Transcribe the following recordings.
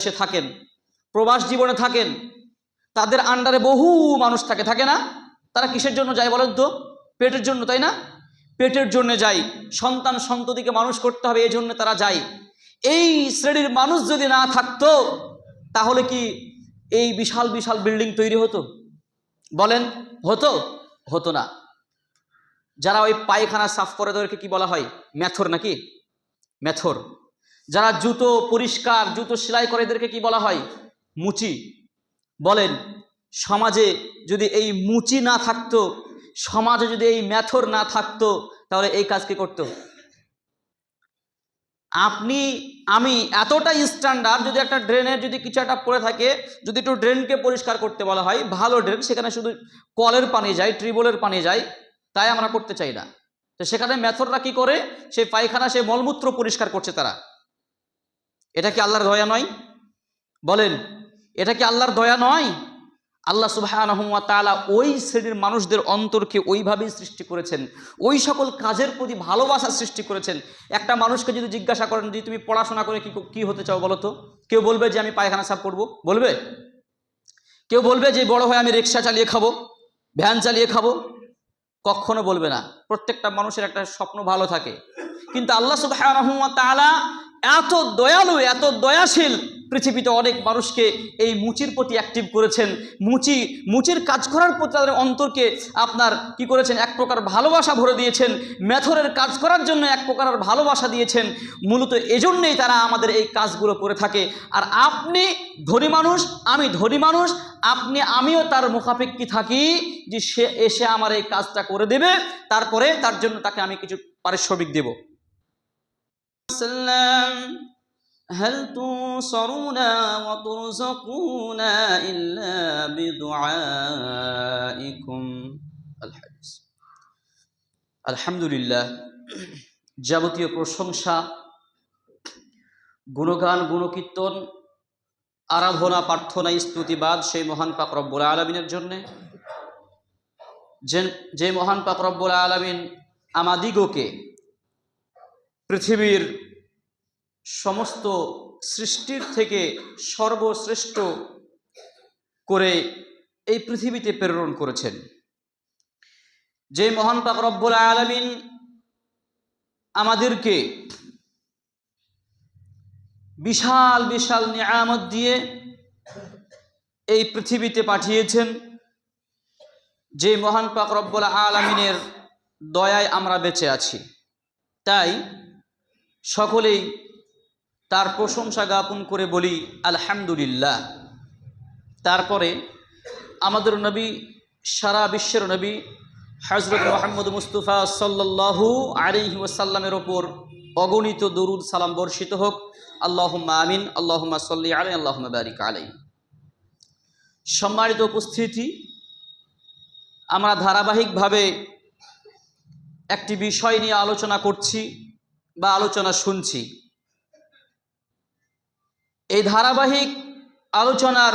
দেশে থাকেন, প্রবাস জীবনে থাকেন, তাদের আন্ডারে বহু মানুষ থাকে থাকে না? তারা কিসের জন্য যায় বলেন তো? পেটের জন্য, তাই না? পেটের জন্য যায়, সন্তান সন্ততিকে মানুষ করতে হবে, এই জন্য তারা যায়। এই শ্রেণির মানুষ যদি না থাকতো, তাহলে কি এই বিশাল বিশাল বিল্ডিং তৈরি হতো? বলেন, হতো? হতো না। যারা ওই পায়খানা সাফ করে তাদেরকে কি বলা হয়? ম্যাথর নাকি? ম্যাথর যারা জুতো পরিষ্কার, জুতো সেলাই করে এদেরকে কি বলা হয়? মুচি। বলেন, সমাজে যদি এই মুচি না থাকতো, সমাজে যদি এই ম্যাথর না থাকতো, তাহলে এই কাজ কি করতো? আপনি, আমি এতটা স্ট্যান্ডার্ড যদি একটা ড্রেনের যদি কিছু একটা পড়ে থাকে, যদি একটু ড্রেনকে পরিষ্কার করতে বলা হয়, ভালো ড্রেন সেখানে শুধু কলের পানি যায় ট্রিবলের পানি যায়, তাই আমরা করতে চাই না। তো সেখানে ম্যাথররা কি করে? সেই পায়খানা, সেই মলমূত্র পরিষ্কার করছে তারা। এটা কি আল্লাহর দয়া নয়? বলেন, এটা কি আল্লাহর দয়া নয়? আল্লাহ সুবাহ ওই শ্রেণির মানুষদের অন্তরকে ওইভাবেই সৃষ্টি করেছেন। ওই সকল কাজের প্রতি ভালোবাসা সৃষ্টি করেছেন। একটা মানুষকে যদি জিজ্ঞাসা করেন যে, তুমি পড়াশোনা করে কি কি হতে চাও বলো তো? কেউ বলবে যে, আমি পায়খানা সাফ করব। বলবে? কেউ বলবে যে, বড় হয়ে আমি রিক্সা চালিয়ে খাব, ভ্যান চালিয়ে খাব? কখনো বলবে না। প্রত্যেকটা মানুষের একটা স্বপ্ন ভালো থাকে। কিন্তু আল্লাহ সুবাহ তাআলা এত দয়ালু, এত দয়াশীল পৃথিবীতে অনেক মানুষকে এই মুচির প্রতি অ্যাক্টিভ করেছেন। মুচি, মুচির কাজ করার প্রতি তাদের অন্তরকে আপনার কি করেছেন? এক প্রকার ভালোবাসা ভরে দিয়েছেন। মেথরের কাজ করার জন্য এক প্রকার ভালোবাসা দিয়েছেন। মূলত এজন্যই তারা আমাদের এই কাজগুলো করে থাকে। আর আপনি ধনী মানুষ, আমি ধনী মানুষ, আপনি, আমিও তার মুখাপেক্ষি থাকি যে সে এসে আমার এই কাজটা করে দেবে, তারপরে তার জন্য তাকে আমি কিছু পারিশ্রমিক দেব। هل تنصرون وترزقون إلا بدعائكم الحديث আলহামদুলিল্লাহ যাবতীয় প্রশংসা গুণগান গুণকীর্তন আরাধনা প্রার্থনা স্তুতিবাদ সেই মহান পাক রব্বুল আলমিনের জন্যে যে যে মহান পাক রব্বুল আলমিন আমাদিগকে পৃথিবীর সমস্ত সৃষ্টির থেকে সর্বশ্রেষ্ঠ করে এই পৃথিবীতে প্রেরণ করেছেন। যে মহান পাক রব্বুল আলমিন আমাদেরকে বিশাল বিশাল নিয়ামত দিয়ে এই পৃথিবীতে পাঠিয়েছেন, যে মহান পাক রব্বুল আলমিনের দয়ায় আমরা বেঁচে আছি। তাই সকলেই তার প্রশংসা জ্ঞাপন করে বলি, আলহামদুলিল্লাহ। তারপরে আমাদের নবী, সারা বিশ্বের নবী হজরত মোহাম্মদ মুস্তফা সাল্লাহু আলিহি ওসাল্লামের ওপর অগণিত দরুদ সালাম বর্ষিত হোক। আল্লাহম্মা আমিন, আল্লাহম্মা সাল্লি আলাই আল্লাহম্মা বারিক আলাই সম্মানিত উপস্থিতি, আমরা ধারাবাহিকভাবে একটি বিষয় নিয়ে আলোচনা করছি। বা আলোচনা শুনছি। এই ধারাবাহিক আলোচনার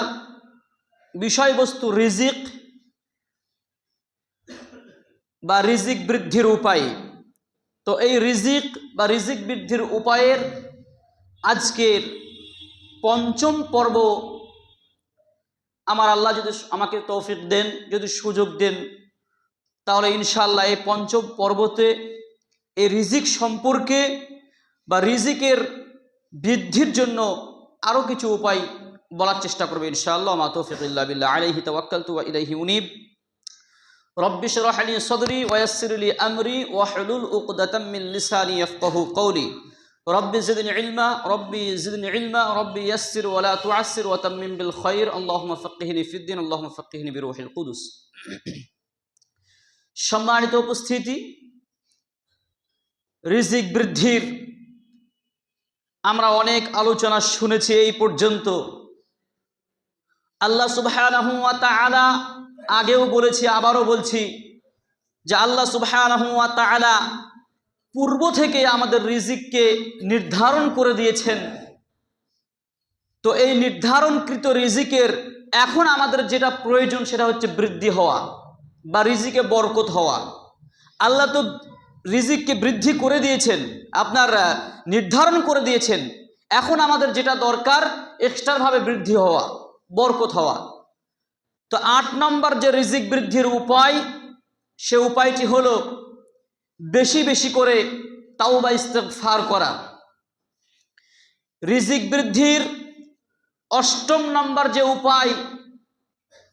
বিষয়বস্তু রিজিক বা রিজিক বৃদ্ধির উপায়। তো এই রিজিক বা রিজিক বৃদ্ধির উপায়ের আজকের পঞ্চম পর্ব আমার আল্লাহ যদি আমাকে তৌফিক দেন, যদি সুযোগ দেন, তাহলে ইনশাল্লাহ এই পঞ্চম পর্বতে এই রিজিক সম্পর্কে বা রিজিকের বৃদ্ধির জন্য আরও কিছু উপায় বলার চেষ্টা করবে ইনশাআল্লাহ। মা তৌফিকুল্লাহ বিল্লাহ। আলাইহি তাওয়াক্কালতু ওয়া ইলাইহি উনিব। রব্বি শরহ আমরি ওয়া হুলুল উকদাতাম মিন লিসানি ইয়াফকাহু কওলি। রব্বি জিদনি ইলমা রব্বি জিদনি ইলমা রব্বি ইয়াসসির ওয়া লা তুআসসির ওয়া বিল খায়র আল্লাহুম্মা ফাক্কিহনি ফিদ-দ্বীন আল্লাহুম্মা ফাক্কিহনি বিরূহিল কুদুস। সম্মানিত উপস্থিতি রিজিক বৃদ্ধির আমরা অনেক আলোচনা শুনেছি এই পর্যন্ত। আল্লাহ তাআলা আগেও বলেছি, আবারও বলছি যে আল্লাহ তাআলা পূর্ব থেকে আমাদের রিজিককে নির্ধারণ করে দিয়েছেন। তো এই নির্ধারণকৃত রিজিকের এখন আমাদের যেটা প্রয়োজন সেটা হচ্ছে বৃদ্ধি হওয়া বা রিজিকে বরকত হওয়া। আল্লাহ তো রিজিককে বৃদ্ধি করে দিয়েছেন, আপনার নির্ধারণ করে দিয়েছেন, এখন আমাদের যেটা দরকার এক্সট্রাভাবে বৃদ্ধি হওয়া, বরকত হওয়া। তো আট নম্বর যে রিজিক বৃদ্ধির উপায়, সে উপায়টি হলো বেশি বেশি করে তাওবা ইস্তেগফার করা। রিজিক বৃদ্ধির অষ্টম নম্বর যে উপায়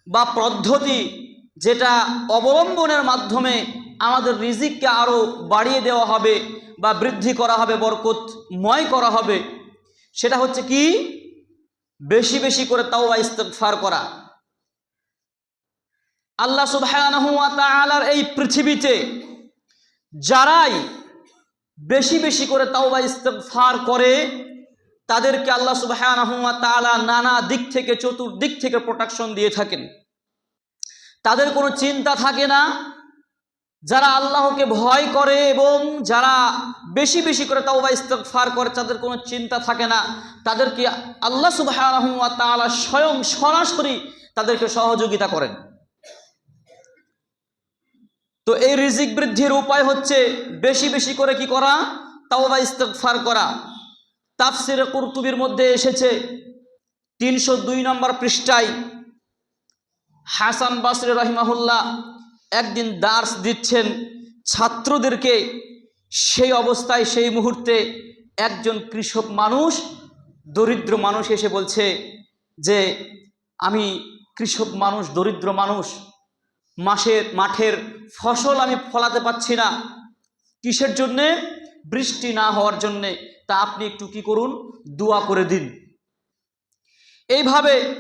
বা পদ্ধতি, যেটা অবলম্বনের মাধ্যমে আমাদের রিজিককে আরও বাড়িয়ে দেওয়া হবে বা বৃদ্ধি করা হবে, বরকতময় করা হবে। সেটা হচ্ছে কি? বেশি বেশি করে তাওবা, ইস্তেগফার করা। আল্লাহ তাআলার এই পৃথিবীতে যারাই বেশি বেশি করে তাওবা, ইস্তেগফার করে, তাদেরকে আল্লাহ সুবহানাহু ওয়া তাআলা নানা দিক থেকে, চতুর্দিক থেকে প্রোটেকশন দিয়ে থাকেন। তাদের কোনো চিন্তা থাকে না। যারা আল্লাহকে ভয় করে এবং যারা বেশি বেশি করে তাওবা, ইস্তেগফার করে, তাদের কোনো চিন্তা থাকে না। তাদেরকে আল্লাহ সুবহানাহু ওয়া তাআলা স্বয়ং সরাসরি তাদেরকে সহযোগিতা করেন। তো এই রিজিক বৃদ্ধির উপায় হচ্ছে বেশি বেশি করে কি করা, তাওবা, ইস্তেগফার করা। তাফসির কুরতুবির মধ্যে এসেছে তিনশো দুই নম্বর পৃষ্ঠায়। হাসান বাসরি রহিমাহুল্লাহ একদিন দার্স দিচ্ছেন ছাত্রদেরকে, সেই অবস্থায়, সেই মুহূর্তে একজন কৃষক মানুষ, দরিদ্র মানুষ এসে বলছে যে, আমি কৃষক মানুষ, দরিদ্র মানুষ, মাসের, মাঠের ফসল আমি ফলাতে পাচ্ছি না। কিসের জন্যে? বৃষ্টি না হওয়ার জন্যে। তা আপনি একটু কি করুন? দোয়া করে দিন। এইভাবে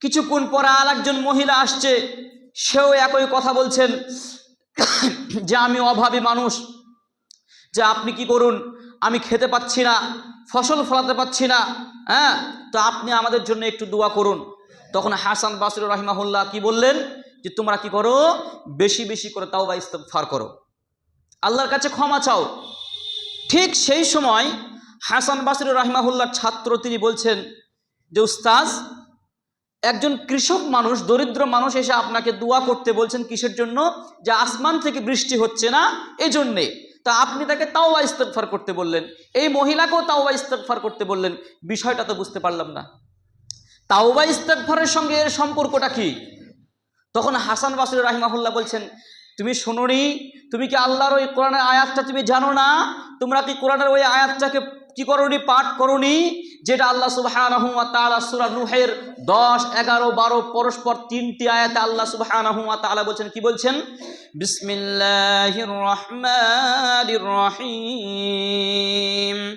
কিছুক্ষণ পরে আর মহিলা আসছে। সেও একই কথা বলছেন, যে আমি অভাবী মানুষ, যে আপনি কি করুন, আমি খেতে পাচ্ছি না, ফসল ফলাতে পাচ্ছি না হ্যাঁ? তো আপনি আমাদের জন্য একটু দোয়া করুন। তখন হাসান বাসুর রহিমাহুল্লাহ কি বললেন, যে তোমরা কি করো, বেশি বেশি করে তাও বা ইস্তফার করো। আল্লাহর কাছে ক্ষমা চাও। ঠিক সেই সময় হাসান বাসির রাহিমাহুল্লার ছাত্র তিনি বলছেন, যে উস্তাজ একজন কৃষক মানুষ, দরিদ্র মানুষ এসে আপনাকে দোয়া করতে বলছেন কিসের জন্য? যে আসমান থেকে বৃষ্টি হচ্ছে না, এজন্যে। তা আপনি তাকে তাওবা ইস্তফার করতে বললেন। এই মহিলাকেও তাওবা ইস্তফার করতে বললেন। বিষয়টা তো বুঝতে পারলাম না। তাওবা ইস্তফারের সঙ্গে এর সম্পর্কটা কি? তখন হাসান বাসুর রাহিমাহুল্লাহ বলছেন, তুমি শোনোনি? তুমি কি আল্লাহর ওই কোরআনের আয়াতটা তুমি জানো না? তোমরা কি কোরআনের ওই আয়াতটাকে কি করি পাঠ করি যেটা আল্লাহ সুবহানাহু ওয়া তাআলা সূরা নূহের 10 11 12 পরস্পর তিনটি আয়াতে আল্লাহ সুবাহ বলছেন, কি বলছেন? বিসমিল্লাহ রহমান রহিম।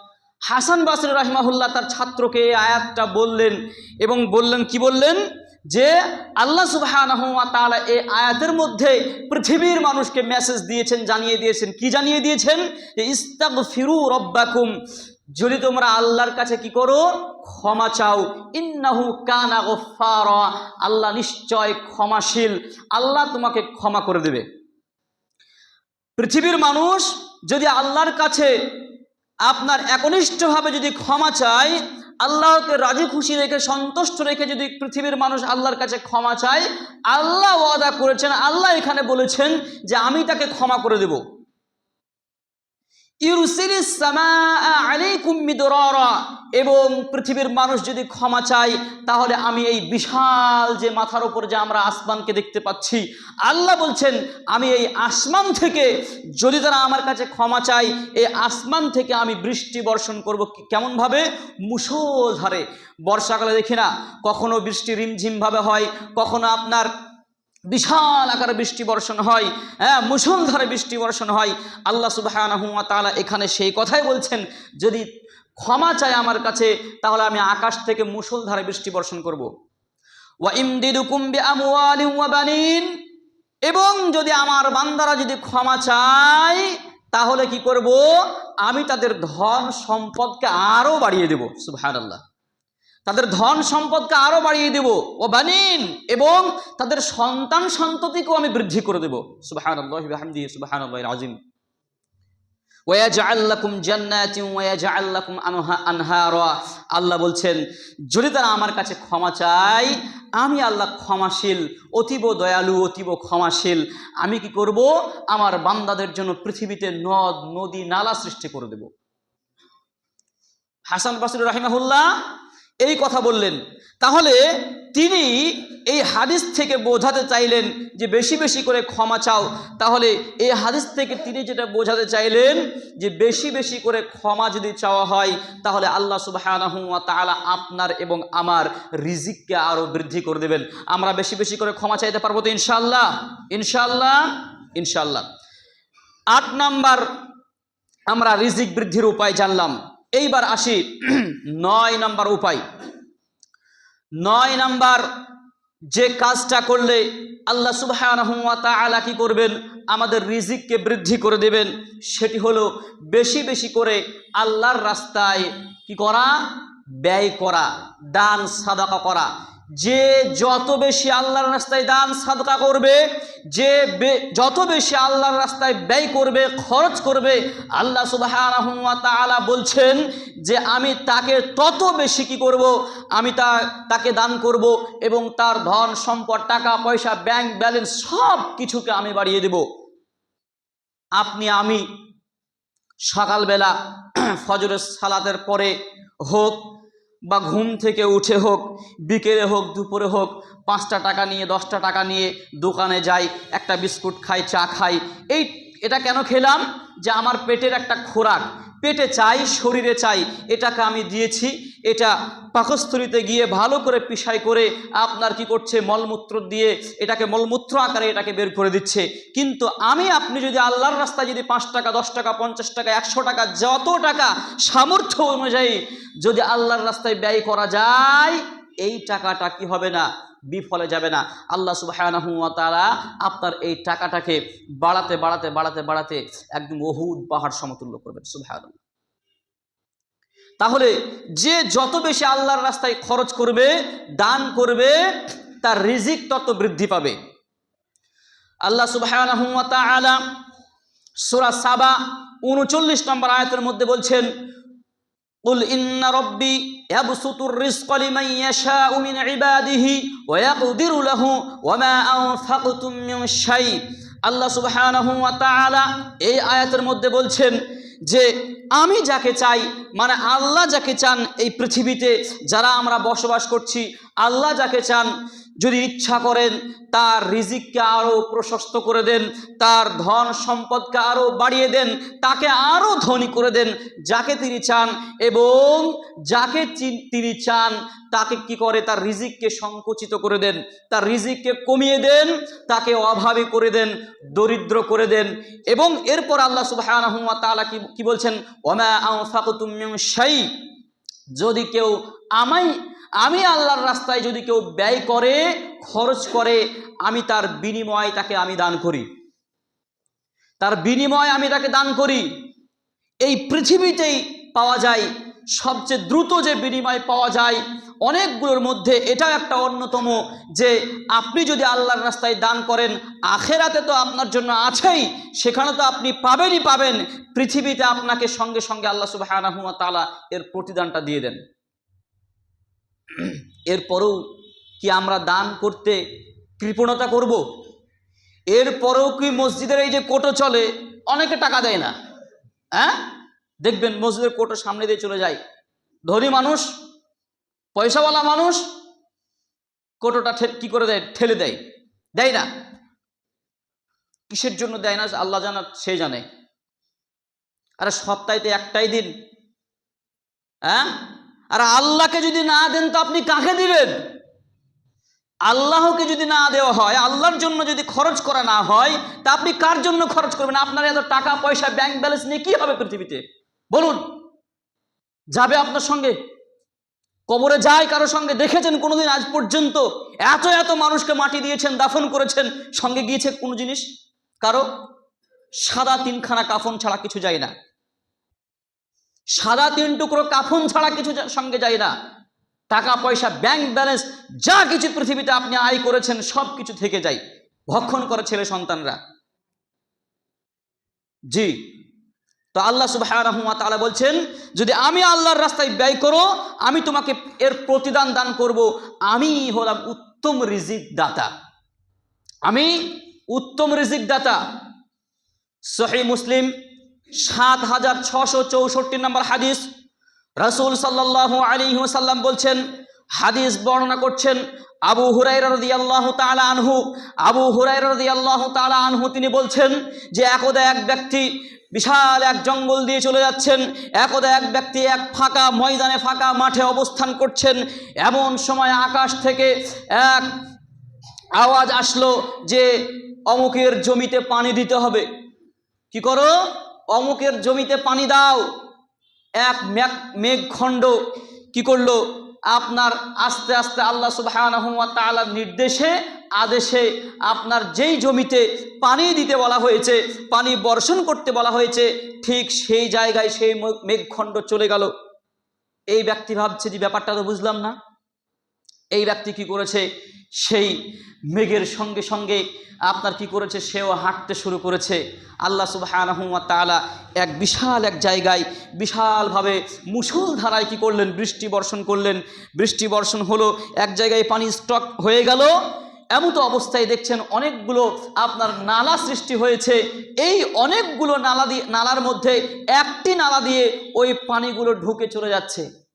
হাসান বাসরি রাহিমাহুল্লাহ তার ছাত্রকে আয়াতটা বললেন এবং বললেন, কি বললেন? যে আল্লাহ তাআলা এই আয়াতের মধ্যে পৃথিবীর মানুষকে মেসেজ দিয়েছেন, জানিয়ে দিয়েছেন। কি জানিয়ে দিয়েছেন? যে ইস্তাক ফিরু রব্বাকুম। যদি তোমরা আল্লাহর কাছে কি করো? ক্ষমা চাও। ইন্নাহু কানা গফফারা। আল্লাহ নিশ্চয় ক্ষমাশীল। আল্লাহ তোমাকে ক্ষমা করে দেবে। পৃথিবীর মানুষ যদি আল্লাহর কাছে আপনার একনিষ্ঠভাবে যদি ক্ষমা চায়, আল্লাহকে রাজু খুশি রেখে, সন্তুষ্ট রেখে যদি পৃথিবীর মানুষ আল্লাহর কাছে ক্ষমা চায়, আল্লাহ ওয়াদা করেছেন, আল্লাহ এখানে বলেছেন যে আমি তাকে ক্ষমা করে দেব। এবং পৃথিবীর মানুষ যদি ক্ষমা চায়, তাহলে আমি এই বিশাল যে মাথার উপর যে আমরা আসমানকে দেখতে পাচ্ছি, আল্লাহ বলছেন, আমি এই আসমান থেকে যদি তারা আমার কাছে ক্ষমা চায়, এই আসমান থেকে আমি বৃষ্টি বর্ষণ করব কেমনভাবে? মুষলধারে বর্ষাকালে দেখি না, কখনো বৃষ্টি রিমঝিমভাবে হয়, কখনো আপনার বিশাল আকারে বৃষ্টি বর্ষণ হয় হ্যাঁ মুসলধারে বৃষ্টি বর্ষণ হয়। আল্লাহ তাআলা এখানে সেই কথাই বলছেন, যদি ক্ষমা চায় আমার কাছে, তাহলে আমি আকাশ থেকে মুসলধারে বৃষ্টি বর্ষণ করব। এবং যদি আমার বান্দারা যদি ক্ষমা চায়, তাহলে কি করব? আমি তাদের ধন সম্পদকে আরও বাড়িয়ে দেব, সুবহানাল্লাহ। তাদের ধন সম্পদকে আরও বাড়িয়ে দেব। ও বানিন, এবং তাদের সন্তান সন্ততিকেও আমি বৃদ্ধি করে দেব। লাকুম আনহা, আনহারা। আল্লাহ বলছেন, যদি তারা আমার কাছে ক্ষমা চায়, আমি আল্লাহ ক্ষমাশীল, অতীব দয়ালু, অতীব ক্ষমাশীল। আমি কি করব? আমার বান্দাদের জন্য পৃথিবীতে নদ, নদী, নালা সৃষ্টি করে দেব। হাসান বাসুর রাহিমাহুল্লাহ এই কথা বললেন। তাহলে তিনি এই হাদিস থেকে বোঝাতে চাইলেন যে বেশি বেশি করে ক্ষমা চাও। তাহলে এই হাদিস থেকে তিনি যেটা বোঝাতে চাইলেন যে বেশি বেশি করে ক্ষমা যদি চাওয়া হয়, তাহলে আল্লাহ সুবাহানাহু ওয়া তাআলা আপনার এবং আমার রিজিককে আরও বৃদ্ধি করে দেবেন। আমরা বেশি বেশি করে ক্ষমা চাইতে পারব তো ইনশাল্লাহ ইনশাল্লাহ ইনশাল্লাহ আট নাম্বার আমরা রিজিক বৃদ্ধির উপায় জানলাম। এইবার আসি নয় নাম্বার উপায়। নয় নাম্বার, যে কাজটা করলে আল্লাহ সুবাহ কি করবেন? আমাদের রিজিককে বৃদ্ধি করে দেবেন। সেটি হলো বেশি বেশি করে আল্লাহর রাস্তায় কি করা? ব্যয় করা, দান, সাদাকা করা। যে যত বেশি আল্লাহর রাস্তায় দান, সাদকা করবে, যে যত বেশি আল্লাহর রাস্তায় ব্যয় করবে, খরচ করবে, আল্লাহ সুবহানাহু ওয়া তাআলা বলছেন যে আমি তাকে তত বেশি কি করব? আমি তা, তাকে দান করব এবং তার ধন, সম্পদ, টাকা, পয়সা ব্যাংক ব্যালেন্স সব কিছুকে আমি বাড়িয়ে দেব। আপনি, আমি সকালবেলা ফজরের সালাতের পরে হোক বা ঘুম থেকে উঠে হোক, বিকেলে হোক, দুপুরে হোক, পাঁচটা টাকা নিয়ে, দশটা টাকা নিয়ে দোকানে যাই, একটা বিস্কুট খাই, চা খাই। এই, এটা কেন খেলাম? যে আমার পেটের একটা খোরাক পেটে চাই, শরীরে চাই, এটাকে আমি দিয়েছি। এটা পাকস্থলিতে গিয়ে ভালো করে পিসাই করে আপনার কি করছে, মলমূত্র দিয়ে এটাকে মলমূত্র আকারে এটাকে বের করে দিচ্ছে। কিন্তু আমি, আপনি যদি আল্লাহর রাস্তায় যদি পাঁচ টাকা, দশ টাকা, পঞ্চাশ টাকা, একশো টাকা, যত টাকা সামর্থ্য অনুযায়ী যদি আল্লাহর রাস্তায় ব্যয় করা যায়, এই টাকাটা কি হবে না? বিফলে যাবে না। আল্লাহ ওয়া তাআলা আপনার এই টাকাটাকে বাড়াতে বাড়াতে বাড়াতে বাড়াতে একদম অহুদ পাহাড় সমতুল্য করবেন। সুবহানাল্লাহ। তাহলে যে যত বেশি আল্লাহর রাস্তায় খরচ করবে, দান করবে, তার রিজিক তত বৃদ্ধি পাবে। আল্লাহ ওয়া তাআলা সাবা 39 নম্বর আয়াতের মধ্যে বলছেন قل إن ربي يبسط الرزق لمن يشاء من عباده ويقدر له وما أنفقتم من شيء আল্লাহ সুবহানাহু ওয়া তাআলা এই আয়াতের মধ্যে বলছেন যে আমি যাকে চাই মানে আল্লাহ যাকে চান এই পৃথিবীতে যারা আমরা বসবাস করছি আল্লাহ যাকে চান যদি ইচ্ছা করেন তার রিজিককে আরও প্রশস্ত করে দেন, তার ধন সম্পদকে আরও বাড়িয়ে দেন, তাকে আরও ধনী করে দেন, যাকে তিনি চান এবং যাকে তিনি চান, তাকে কি করে? তার রিজিককে সংকুচিত করে দেন, তার রিজিককে কমিয়ে দেন, তাকে অভাবী করে দেন, দরিদ্র করে দেন এবং এরপর আল্লাহ সুবহানাহু ওয়া তাআলা কি বলছেন? ওমা শাই। যদি কেউ আমাই আমি আল্লাহর রাস্তায় যদি কেউ ব্যয় করে, খরচ করে, আমি তার বিনিময় তাকে আমি দান করি। তার বিনিময় আমি তাকে দান করি। এই পৃথিবীতেই পাওয়া যায়, সবচেয়ে দ্রুত যে বিনিময় পাওয়া যায়, অনেকগুলোর মধ্যে এটাও একটা অন্যতম যে আপনি যদি আল্লাহর রাস্তায় দান করেন, আখেরাতে তো আপনার জন্য আছেই, সেখানে তো আপনি পাবেনই পাবেন। পৃথিবীতে আপনাকে সঙ্গে সঙ্গে আল্লাহ সুবহানাহু ওয়া তাআলা এর প্রতিদানটা দিয়ে দেন। এরপরেও কি আমরা দান করতে কৃপণতা করব? এরপরেও কি মসজিদের এই যে কোটো চলে, অনেকে টাকা দেয় না। হ্যাঁ? দেখবেন মসজিদের কোটো সামনে দিয়ে চলে যায়। ধনী মানুষ, পয়সাওয়ালা মানুষ, কোটোটা কি করে দেয়? ঠেলে দেয়। দেয় না। কিসের জন্য দেয় না? আল্লাহ জানা, সে জানে। আরে সপ্তাহে একটাই দিন। হ্যাঁ? আর আল্লাহকে যদি না দেন তো আপনি কাকে দিবেন? আল্লাহকে যদি না দেওয়া হয়, আল্লাহর জন্য যদি খরচ করা না হয়, তা আপনি কার জন্য খরচ করবেন? আপনার এত টাকা, পয়সা ব্যাংক ব্যালেন্স নিয়ে কি হবে পৃথিবীতে? বলুন। যাবে আপনার সঙ্গে? কবরে যায় কারও সঙ্গে? দেখেছেন কোনোদিন আজ পর্যন্ত এত এত মানুষকে মাটি দিয়েছেন, দাফন করেছেন, সঙ্গে গিয়েছে কোনো জিনিস? কারও? সাদা তিনখানা কাফন ছাড়া কিছু যায় না। সাদা তিন টুকরো কাফন ছাড়া কিছু সঙ্গে যায় না। টাকা, পয়সা ব্যাংক ব্যালেন্স যা কিছু পৃথিবীতে আপনি আয় করেছেন, সব কিছু থেকে যায়। ভক্ষণ করে ছেলে সন্তানরা। জি। তো আল্লাহ সুবহানাহু ওয়া তাআলা বলছেন, যদি আমি আল্লাহর রাস্তায় ব্যয় করো, আমি তোমাকে এর প্রতিদান দান করব। আমি হলাম উত্তম রিজিক দাতা আমি উত্তম রিজিক দাতা সহি মুসলিম সাত হাজার ছশো চৌষট্টি নম্বর হাদিস। রাসূল সাল্লাল্লাহু আলাইহি সাল্লাম বলছেন, হাদিস বর্ণনা করছেন আবু হুরাইরা রাদিয়াল্লাহু তাআলা আনহু। আবু হুরাইরা রাদিয়াল্লাহু তাআলা আনহু তিনি বলছেন যে একদা এক ব্যক্তি বিশাল এক জঙ্গল দিয়ে চলে যাচ্ছেন, একদা এক ব্যক্তি এক ফাঁকা ময়দানে ফাঁকা মাঠে অবস্থান করছেন। এমন সময় আকাশ থেকে এক আওয়াজ আসলো যে অমুকের জমিতে পানি দিতে হবে। কি করো? অমুকের জমিতে পানি দাও। এক মেঘ, মেঘখণ্ড কি করল? আপনার আস্তে আস্তে আল্লাহ তাআলার নির্দেশে, আদেশে আপনার যেই জমিতে পানি দিতে বলা হয়েছে, পানি বর্ষণ করতে বলা হয়েছে, ঠিক সেই জায়গায় সেই মেঘখণ্ড চলে গেল। এই ব্যক্তি ভাবছে যে ব্যাপারটা তো বুঝলাম না। এই ব্যক্তি কি করেছে? সেই মেঘের সঙ্গে সঙ্গে আপনার কি করেছে? সেও হাঁটতে শুরু করেছে। আল্লাহ সুবহানাহু ওয়া তাআলা এক বিশাল এক জায়গায় বিশালভাবে মুষলধারায় কি করলেন? বৃষ্টি বর্ষণ করলেন। বৃষ্টি বর্ষণ হলো এক জায়গায় পানি স্টক হয়ে গেল। এমতো অবস্থায় দেখছেন অনেকগুলো আপনার নালা সৃষ্টি হয়েছে। এই অনেকগুলো নালা দিয়ে নালার মধ্যে একটি নালা দিয়ে ওই পানিগুলো ঢুকে চলে যাচ্ছে।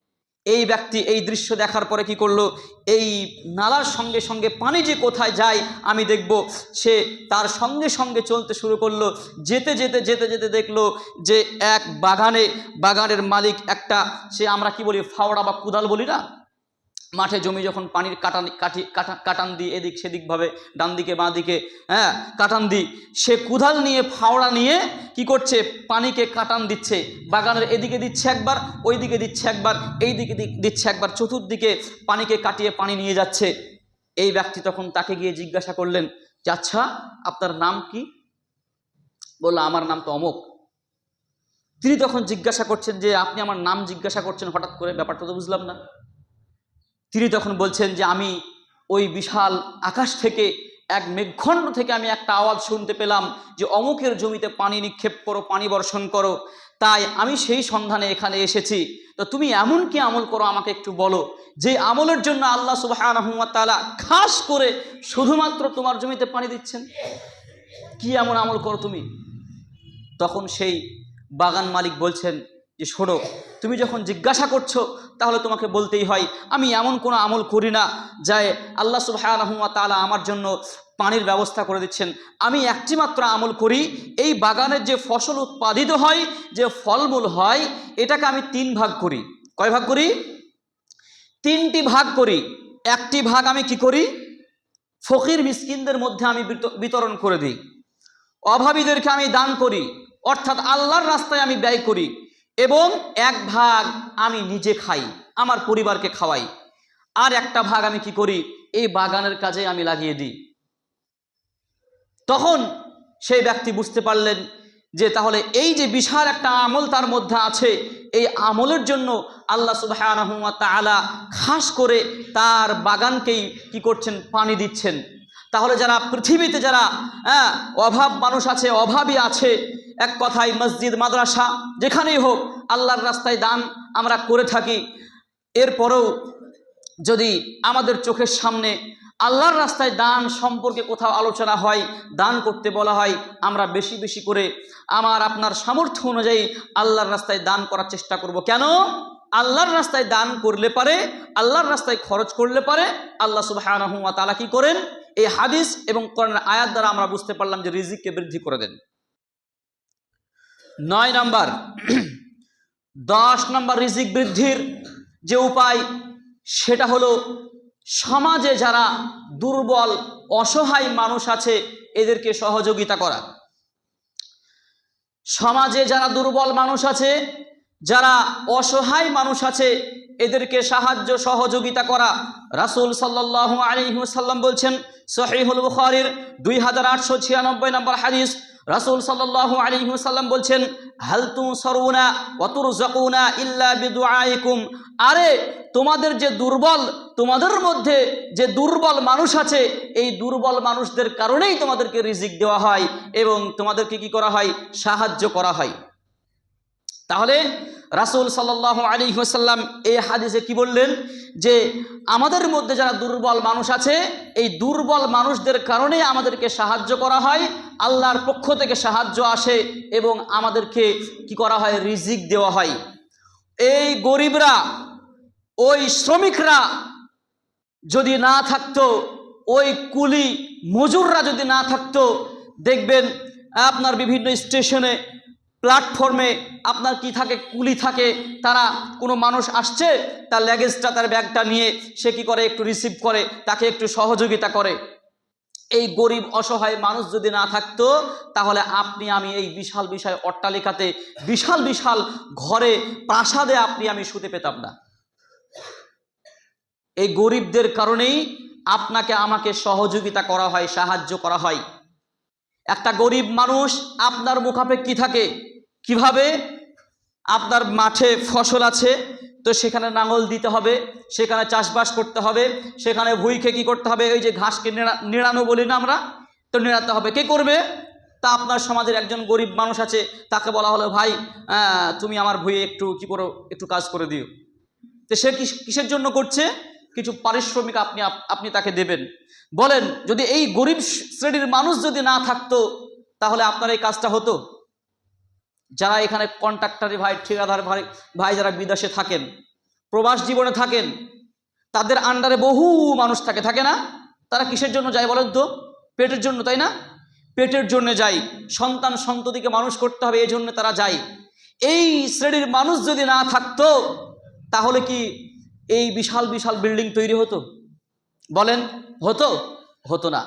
এই ব্যক্তি এই দৃশ্য দেখার পরে কি করল? এই নালার সঙ্গে সঙ্গে পানি যে কোথায় যায়, আমি দেখব, সে তার সঙ্গে সঙ্গে চলতে শুরু করল। যেতে যেতে যেতে যেতে দেখল যে এক বাগানে, বাগানের মালিক একটা, সে আমরা কি বলি, ফাওড়া বা কুদাল বলি না? মাঠে জমি যখন পানির কাটান, কাটি, কাটা, কাটান দিই, এদিক সেদিকভাবে ডান দিকে, বাঁ দিকে হ্যাঁ কাটান দিই, সে কুদাল নিয়ে, ফাওড়া নিয়ে কি করছে? পানিকে কাটান দিচ্ছে। বাগানের এদিকে দিচ্ছে একবার ওই দিকে দিচ্ছে একবার এই দিকে দিচ্ছে একবার, চতুর্দিকে পানিকে কাটিয়ে পানি নিয়ে যাচ্ছে। এই ব্যক্তি তখন তাকে গিয়ে জিজ্ঞাসা করলেন, যে আচ্ছা আপনার নাম কি? বলল, আমার নাম তো অমক। তিনি তখন জিজ্ঞাসা করছেন যে, আপনি আমার নাম জিজ্ঞাসা করছেন হঠাৎ করে? ব্যাপারটা তো বুঝলাম না। তিনি তখন বলছেন যে আমি ওই বিশাল আকাশ থেকে এক মেঘখণ্ড থেকে আমি একটা আওয়াজ শুনতে পেলাম যে অমুকের জমিতে পানি নিক্ষেপ করো, পানি বর্ষণ করো, তাই আমি সেই সন্ধানে এখানে এসেছি। তো তুমি এমন কি আমল করো আমাকে একটু বলো, যে আমলের জন্য আল্লাহ সুবহানাহু ওয়া তাআলা খাস করে শুধুমাত্র তোমার জমিতে পানি দিচ্ছেন? কি এমন আমল করো তুমি? তখন সেই বাগান মালিক বলছেন যে শোনো তুমি যখন জিজ্ঞাসা করছ, তাহলে তোমাকে বলতেই হয়, আমি এমন কোনো আমল করি না যাই আল্লাহ সুবহানাহু ওয়া তাআলা আমার জন্য পানির ব্যবস্থা করে দিচ্ছেন। আমি একটি মাত্র আমল করি, এই বাগানের যে ফসল উৎপাদিত হয়, যে ফলমূল হয়, এটাকে আমি তিন ভাগ করি। কয় ভাগ করি? তিনটি ভাগ করি। একটি ভাগ আমি কি করি? ফকির মিসকিনদের মধ্যে আমি বিত- বিতরণ করে দিই। অভাবীদেরকে আমি দান করি। অর্থাৎ আল্লাহর রাস্তায় আমি ব্যয় করি। এবং এক ভাগ আমি নিজে খাই, আমার পরিবারকে খাওয়াই। আর একটা ভাগ আমি কি করি? এই বাগানের কাজে আমি লাগিয়ে দিই। তখন সেই ব্যক্তি বুঝতে পারলেন যে তাহলে এই যে বিশাল একটা আমল তার মধ্যে আছে, এই আমলের জন্য আল্লাহ সুবহানাহু ওয়া তাআলা খাস করে তার বাগানকেই কি করছেন? পানি দিচ্ছেন। তাহলে যারা পৃথিবীতে যারা হ্যাঁ অভাব মানুষ আছে অভাবই আছে, এক কথায় মসজিদ, মাদ্রাসা, যেখানেই হোক, আল্লাহর রাস্তায় দান আমরা করে থাকি। এরপরেও যদি আমাদের চোখের সামনে আল্লাহর রাস্তায় দান সম্পর্কে কোথাও আলোচনা হয়, দান করতে বলা হয়, আমরা বেশি বেশি করে আমার, আপনার সামর্থ্য অনুযায়ী আল্লাহর রাস্তায় দান করার চেষ্টা করব। কেন? আল্লাহর রাস্তায় দান করলে পারে, আল্লাহর রাস্তায় খরচ করলে পারে, আল্লাহ সুবহানাহু ওয়া তাআলা কি করেন? এই হাদিস এবং কোরআনের আয়াত দ্বারা আমরা বুঝতে পারলাম যে রিজিককে বৃদ্ধি করে দেন। নয় নাম্বার, দশ নম্বর রিজিক বৃদ্ধির যে উপায়, সেটা হলো সমাজে যারা দুর্বল, অসহায় মানুষ আছে, এদেরকে সহযোগিতা করা। সমাজে যারা দুর্বল মানুষ আছে, যারা অসহায় মানুষ আছে এদেরকে সাহায্য, সহযোগিতা করা। রাসূল সাল্লাল্লাহু আলাইহি ওয়াসাল্লাম বলছেন, সহিহুল বুখারীর দুই হাজার আটশো ছিয়ানব্বই নম্বর হাদিস, রাসূল সাল্লাল্লাহু আলাইহি ওয়াসাল্লাম বলছেন, হাল তুনসারুনা ওয়া তুরযাকুনা ইল্লা বিদুআইকুম। আরে, তোমাদের যে দুর্বল, তোমাদের মধ্যে যে দুর্বল মানুষ আছে, এই দুর্বল মানুষদের কারণেই তোমাদেরকে রিজিক দেওয়া হয় এবং তোমাদেরকে কি করা হয়? সাহায্য করা হয়। তাহলে রাসূল সাল্লাল্লাহু আলী ওয়াসাল্লাম এই হাদিসে কি বললেন? যে আমাদের মধ্যে যারা দুর্বল মানুষ আছে, এই দুর্বল মানুষদের কারণে আমাদেরকে সাহায্য করা হয়, আল্লাহর পক্ষ থেকে সাহায্য আসে এবং আমাদেরকে কি করা হয়? রিজিক দেওয়া হয়। এই গরিবরা, ওই শ্রমিকরা যদি না থাকতো, ওই কুলি মজুররা যদি না থাকতো, দেখবেন আপনার বিভিন্ন স্টেশনে প্ল্যাটফর্মে আপনার কি থাকে, কুলি থাকে, তারা কোনো মানুষ আসছে, তার ল্যাগেজটা তার ব্যাগটা নিয়ে সে কি করে, একটু রিসিভ করে, তাকে একটু সহযোগিতা করে। এই গরিব, অসহায় মানুষ যদি না থাকতো, তাহলে আপনি, আমি এই বিশাল বিশাল অট্টালিকাতে, বিশাল বিশাল ঘরে প্রাসাদে আপনি, আমি শুতে পেতাম না। এই গরিবদের কারণেই আপনাকে আমাকে সহযোগিতা করা হয়, সাহায্য করা হয়। একটা গরিব মানুষ, আপনার মুখাপেক্ষি থাকে? কীভাবে? আপনার মাঠে ফসল আছে, তো সেখানে নাঙল দিতে হবে, সেখানে চাষবাস করতে হবে, সেখানে ভুইকে কি করতে হবে ওই যে ঘাসকে নেড়া, নেড়ানো বলি না আমরা, তো নেড়াতে হবে। কে করবে? তা আপনার সমাজের একজন গরিব মানুষ আছে, তাকে বলা হলো, ভাই তুমি আমার ভুঁয়ে একটু কি করো, একটু কাজ করে দিও। তো সে কিস- কিসের জন্য করছে? কিছু পারিশ্রমিক আপনি আপনি তাকে দেবেন। বলেন, যদি এই গরিব শ্রেণির মানুষ যদি না থাকতো, তাহলে আপনার এই কাজটা হতো? যারা এখানে কন্ট্রাক্টারি ভাই, ঠিকাদার ভাই ভাই যারা বিদেশে থাকেন, প্রবাস জীবনে থাকেন, তাদের আন্ডারে বহু মানুষ থাকে থাকে না? তারা কিসের জন্য যায় বলেন তো? পেটের জন্য, তাই না? পেটের জন্য যায়। সন্তান সন্ততিকে মানুষ করতে হবে, এই জন্য তারা যায়। এই শ্রেণির মানুষ যদি না থাকতো, তাহলে কি এই বিশাল বিশাল বিল্ডিং তৈরি হতো। বলেন, হতো? হতো না।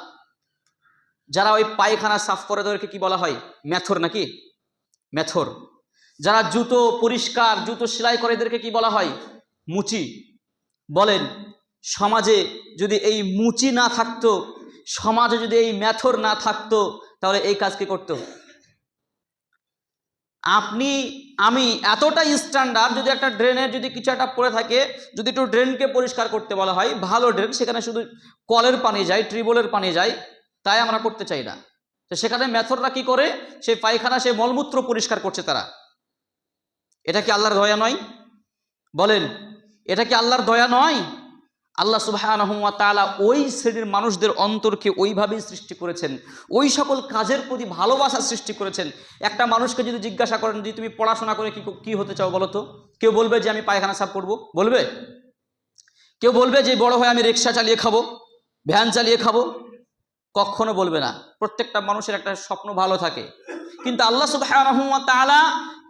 যারা ওই পায়খানা সাফ করে তাদেরকে কি বলা হয়? ম্যাথর নাকি? ম্যাথর যারা জুতো পরিষ্কার, জুতো সেলাই করে এদেরকে কি বলা হয়? মুচি। বলেন, সমাজে যদি এই মুচি না থাকতো, সমাজে যদি এই ম্যাথর না থাকতো, তাহলে এই কাজ কি করতো? আপনি আমি এতটা স্ট্যান্ডার্ড যদি একটা ড্রেনের যদি কিছু একটা পড়ে থাকে, যদি একটু ড্রেনকে পরিষ্কার করতে বলা হয়, ভালো ড্রেন সেখানে শুধু কলের পানি যায় ট্রিবলের পানি যায়, তাই আমরা করতে চাই না। তো সেখানে মেথররা কি করে? সেই পায়খানা, সেই মলমূত্র পরিষ্কার করছে তারা। এটা কি আল্লাহর দয়া নয়? বলেন, এটা কি আল্লাহর দয়া নয়? আল্লাহ সুবাহ ওই শ্রেণির মানুষদের অন্তরকে ওইভাবেই সৃষ্টি করেছেন। ওই সকল কাজের প্রতি ভালোবাসা সৃষ্টি করেছেন। একটা মানুষকে যদি জিজ্ঞাসা করেন যে তুমি পড়াশোনা করে কি কি হতে চাও বলো তো? কেউ বলবে যে আমি পায়খানা সাফ করব। বলবে? কেউ বলবে যে বড় হয়ে আমি রিক্সা চালিয়ে খাব, ভ্যান চালিয়ে খাব? কখনো বলবে না। প্রত্যেকটা মানুষের একটা স্বপ্ন ভালো থাকে। কিন্তু আল্লাহ সুবাহ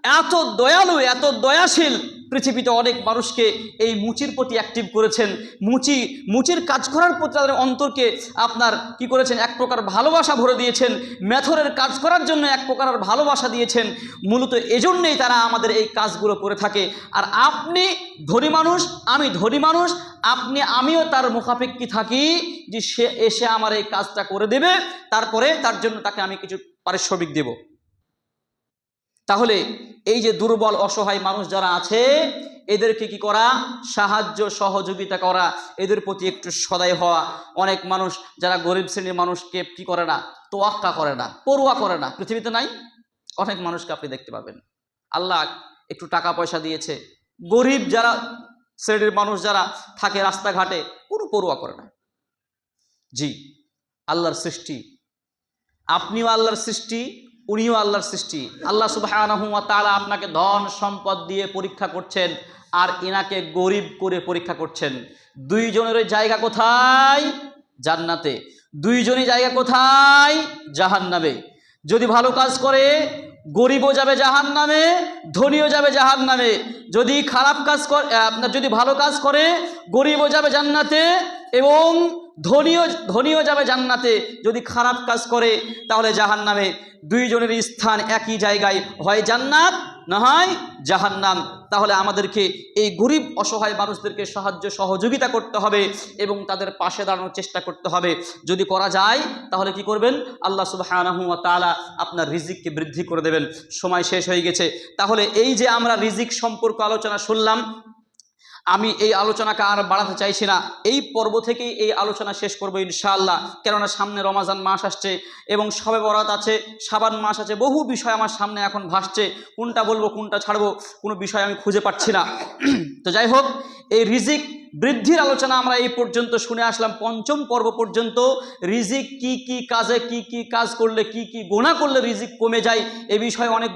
এত দয়ালু, এত দয়াশীল পৃথিবীতে অনেক মানুষকে এই মুচির প্রতি অ্যাক্টিভ করেছেন। মুচি, মুচির কাজ করার প্রতি তাদের অন্তরকে আপনার কি করেছেন? এক প্রকার ভালোবাসা ভরে দিয়েছেন। মেথরের কাজ করার জন্য এক প্রকার ভালোবাসা দিয়েছেন। মূলত এজন্যই তারা আমাদের এই কাজগুলো করে থাকে। আর আপনি ধনী মানুষ, আমি ধনী মানুষ, আপনি, আমিও তার মুখাপেক্ষি থাকি যে সে এসে আমার এই কাজটা করে দেবে, তারপরে তার জন্য তাকে আমি কিছু পারিশ্রমিক দেব। তাহলে এই যে দুর্বল, অসহায় মানুষ যারা আছে, এদেরকে কি করা? সাহায্য, সহযোগিতা করা। এদের প্রতি একটু সদয় হওয়া। অনেক মানুষ, যারা গরিব শ্রেণির মানুষকে কি করে না? তোয়াক্কা করে না পড়ুয়া করে না। পৃথিবীতে নাই? অনেক মানুষকে আপনি দেখতে পাবেন। আল্লাহ একটু টাকা পয়সা দিয়েছে। গরিব যারা, শ্রেণির মানুষ যারা থাকে রাস্তাঘাটে, কোনো পড়ুয়া করে না। জি, আল্লাহর সৃষ্টি। আপনিও আল্লাহর সৃষ্টি। উনিও আল্লাহর সৃষ্টি। আল্লাহ ওয়া তাআলা আপনাকে ধন, সম্পদ দিয়ে পরীক্ষা করছেন আর এনাকে গরিব করে পরীক্ষা করছেন। দুইজনের জায়গা কোথায়? জান্নাতে। দুইজনই জায়গা কোথায়? জাহান্নামে। যদি ভালো কাজ করে, গরিবও যাবে জাহান নামে ধনীও যাবে জাহান নামে যদি খারাপ কাজ করে আপনার যদি ভালো কাজ করে, গরিবও যাবে জান্নাতে এবং ধনীও ধনীও যাবে জান্নাতে। যদি খারাপ কাজ করে, তাহলে জাহান নামে দুইজনের স্থান একই জায়গায়। হয় জান্নাত, না হয় জাহান্নাম। তাহলে আমাদেরকে এই গরিব, অসহায় মানুষদেরকে সাহায্য, সহযোগিতা করতে হবে এবং তাদের পাশে দাঁড়ানোর চেষ্টা করতে হবে। যদি করা যায়, তাহলে কি করবেন? আল্লাহ সুবহানাহু ওয়া তাআলা আপনার রিজিককে বৃদ্ধি করে দেবেন। সময় শেষ হয়ে গেছে। তাহলে এই যে আমরা রিজিক সম্পর্ক আলোচনা শুনলাম আমি এই আলোচনাকে আর বাড়াতে চাইছি না। এই পর্ব থেকেই এই আলোচনা শেষ করব ইনশাআল্লাহ। কেননা সামনে রমাজান মাস আসছে এবং সবে বরাত আছে, সাবান মাস আছে, বহু বিষয় আমার সামনে এখন ভাসছে। কোনটা বলব, কোনটা ছাড়বো, কোনো বিষয় আমি খুঁজে পাচ্ছি না। তো যাই হোক, এই রিজিক বৃদ্ধির আলোচনা আমরা এই পর্যন্ত শুনে আসলাম। পঞ্চম পর্ব পর্যন্ত রিজিক কি কি কাজে, কি কি কাজ করলে, কি কি গোনা করলে রিজিক কমে যায়, এ বিষয়ে অনেক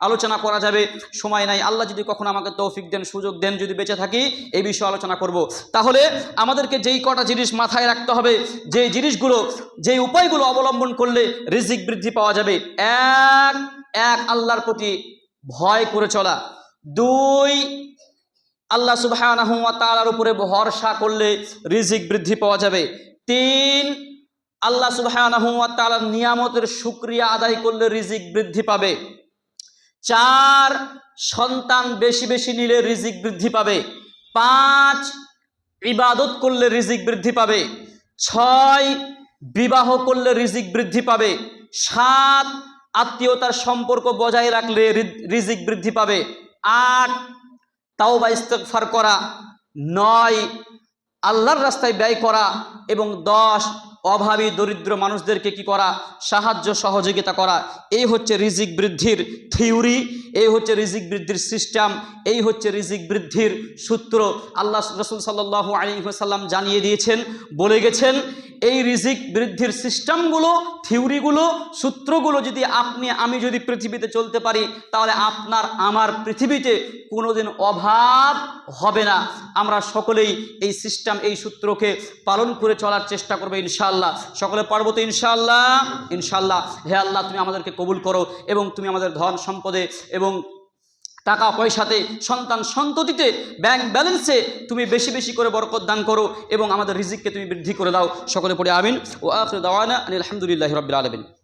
আলোচনা করা যাবে। সময় নাই। আল্লাহ যদি কখনো আমাকে তৌফিক দেন, সুযোগ দেন, যদি বেঁচে থাকি, এই বিষয়ে আলোচনা করব। তাহলে আমাদেরকে যেই কটা জিনিস মাথায় রাখতে হবে যে জিনিসগুলো যে উপায়গুলো অবলম্বন করলে রিজিক বৃদ্ধি পাওয়া যাবে। এক এক, আল্লাহর প্রতি ভয় করে চলা। দুই, আল্লাহ সুবহানাহু ওয়া তাআলার উপরে ভরসা করলে রিজিক বৃদ্ধি পাওয়া যাবে। তিন, আল্লাহ সুবহানাহু ওয়া তাআলার নিয়ামতের শুকরিয়া আদায় করলে রিজিক বৃদ্ধি পাবে। চার সন্তান বেশি বেশি নিলে রিজিক বৃদ্ধি পাবে। পাঁচ, ইবাদত করলে রিজিক বৃদ্ধি পাবে। ছয়, বিবাহ করলে রিজিক বৃদ্ধি পাবে। সাত, আত্মীয়তার সম্পর্ক বজায় রাখলে রিজিক বৃদ্ধি পাবে। আট, তাওবা ইস্তেগফার করা। নয়, আল্লাহর রাস্তায় ব্যয় করা। এবং দশ অভাবী দরিদ্র মানুষদেরকে কি করা? সাহায্য সহযোগিতা করা। এই হচ্ছে রিজিক বৃদ্ধির থিওরি, এই হচ্ছে রিজিক বৃদ্ধির সিস্টেম, এই হচ্ছে রিজিক বৃদ্ধির সূত্র। আল্লাহ রসুল সাল্লাহ আলী সাল্লাম জানিয়ে দিয়েছেন, বলে গেছেন, এই রিজিক বৃদ্ধির সিস্টেমগুলো, থিওরিগুলো, সূত্রগুলো যদি আপনি, আমি যদি পৃথিবীতে চলতে পারি, তাহলে আপনার, আমার পৃথিবীতে কোনোদিন অভাব হবে না। আমরা সকলেই এই সিস্টেম, এই সূত্রকে পালন করে চলার চেষ্টা করব ইনশাআল্লাহ। সকলে পারব তো ইনশাআল্লাহ? ইনশাআল্লাহ। হে আল্লাহ, তুমি আমাদেরকে কবুল করো এবং তুমি আমাদের ধন সম্পদে এবং টাকা পয়সাতে, সন্তান সন্ততিতে ব্যাংক ব্যালেন্সে তুমি বেশি বেশি করে বরকত দান করো এবং আমাদের রিজিককে তুমি বৃদ্ধি করে দাও। সকলে পড়ে আমিন। ও আখির দাওয়ানা আলহামদুলিল্লাহ রবিল আলামিন।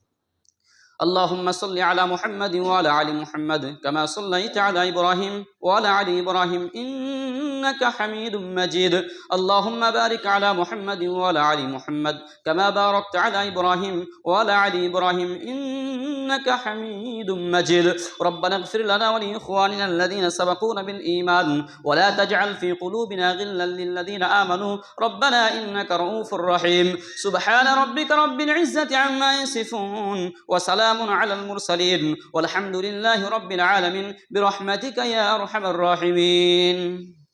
اللهم صل على محمد وعلى آل محمد كما صليت على إبراهيم وعلى آل إبراهيم إنك حميد مجيد. اللهم بارك على محمد وعلى آل محمد كما باركت على إبراهيم وعلى آل إبراهيم إنك حميد مجيد. ربنا اغفر لنا ولإخواننا الذين سبقونا بالإيمان ولا تجعل في قلوبنا غلا للذين آمنوا. ربنا إنك رؤوف رحيم. سبحان ربك رب العزة عما يصفون. وسلام على المرسلين والحمد لله رب العالمين. برحمتك يا أرحم الراحمين.